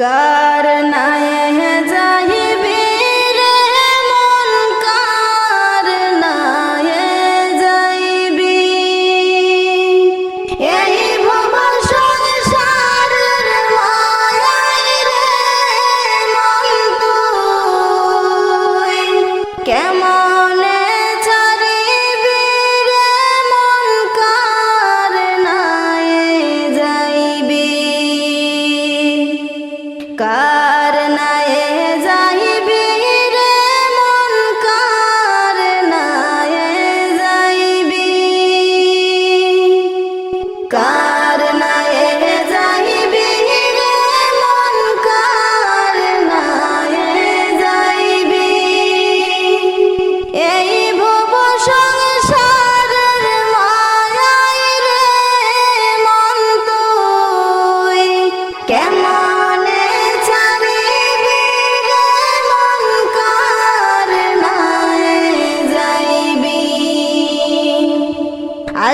God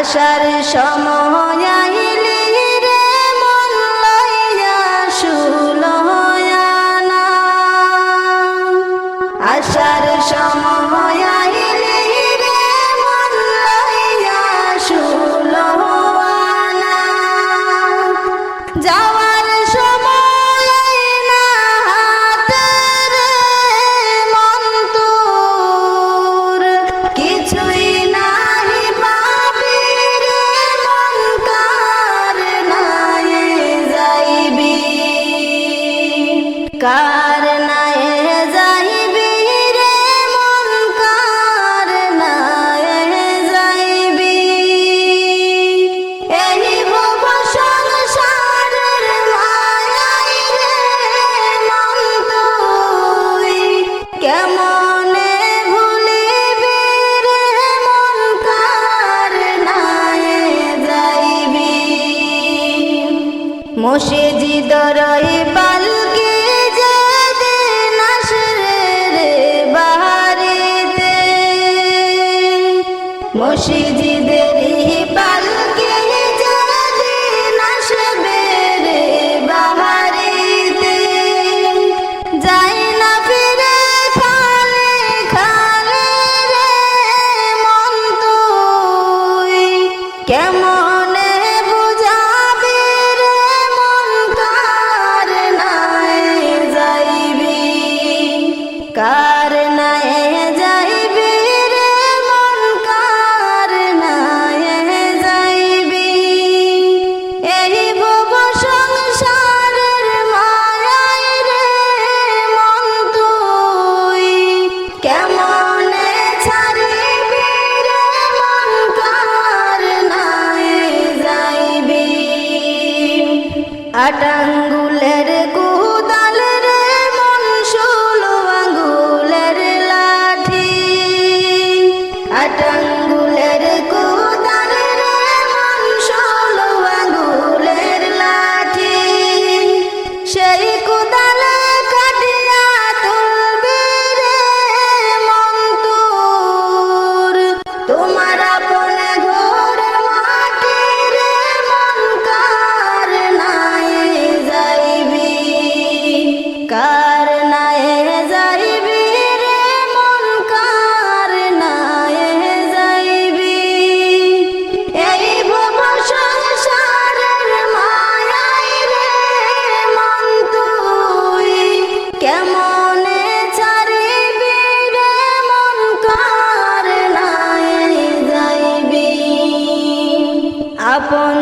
আশার সময় রে মন লইয়া সুলয়ানা আসার সময় আইলি রে মন লইয়া যাওয়া সেই কোদাল upon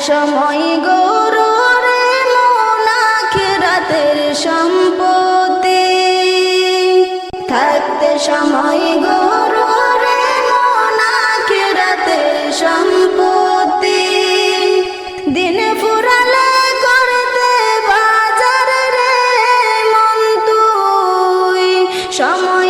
সময় গরু রে মোনাখেরাতের সম্পত্তি। থাকতে সময় গরু রে মোনাখেরাতের সম্পত্তি। দিন ফুরালে করতে বাজার রে মন্তুই সময়